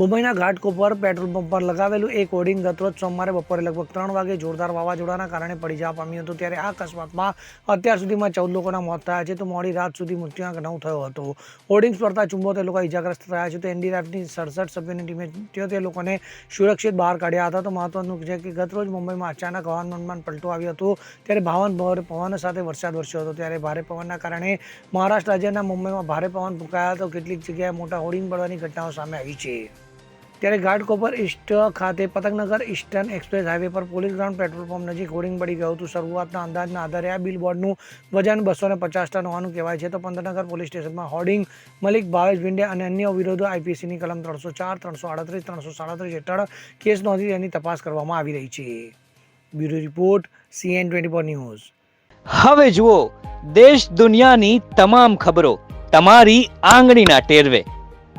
મુંબઈના Ghatkopar petrol pump પર લગાવેલું એક હોર્ડિંગ ગતરોજ સોમવારે બપોરે લગભગ ત્રણ વાગે જોરદાર વાવાઝોડાના કારણે પડી જવા પામ્યું હતું. ત્યારે આ અકસ્માતમાં અત્યાર સુધીમાં ચૌદ લોકોના મોત થયા છે. તો મોડી રાત સુધી મૃત્યુઆંક નવ થયો હતો. હોર્ડિંગ્સ પડતા ચુંબોતેર લોકો ઇજાગ્રસ્ત થયા છે. તો એનડીઆરએફની સડસઠ સભ્યોની ટીમે ત્યોતેર લોકોને સુરક્ષિત બહાર કાઢ્યા હતા. તો મહત્વનું છે કે ગતરોજ મુંબઈમાં અચાનક હવામાનમાં પલટો આવ્યો હતો. ત્યારે ભાવન પવન સાથે વરસાદ વરસ્યો હતો. ત્યારે ભારે પવનના કારણે મહારાષ્ટ્ર રાજ્યના મુંબઈમાં ભારે પવન ફૂંકાયા તો કેટલીક જગ્યાએ મોટા હોર્ડિંગ પડવાની ઘટનાઓ સામે આવી છે. ત્યારે ઘાટકોપર ઈસ્ટ ખાતે પતંગનગર ઈસ્ટર્ન એક્સપ્રેસ હાઈવે પર પોલીસ ગ્રાઉન્ડ પેટ્રોલ પંપ નજીક હોર્ડિંગ પડી ગયું હતું. શરૂઆતના અંદાજના આધારે આ બિલબોર્ડનું વજન બસો ને પચાસ ટન હોવાનું કહેવાય છે. તો પંતનગર પોલીસ સ્ટેશનમાં હોર્ડિંગ મલિક ભાવેશ ભિંડે અને અન્ય વિરોધો આઈપીસીની કલમ ત્રણસો ચાર, ત્રણસો આડત્રીસ, ત્રણસો સાડત્રીસ હેઠળ કેસ નોંધી તેની તપાસ કરવામાં આવી રહી છે. Bureau report, CN twenty four news. હવે જુઓ, દેશ દુનિયાની તમામ ખબરો, તમારી આંગળીના ટેરવે.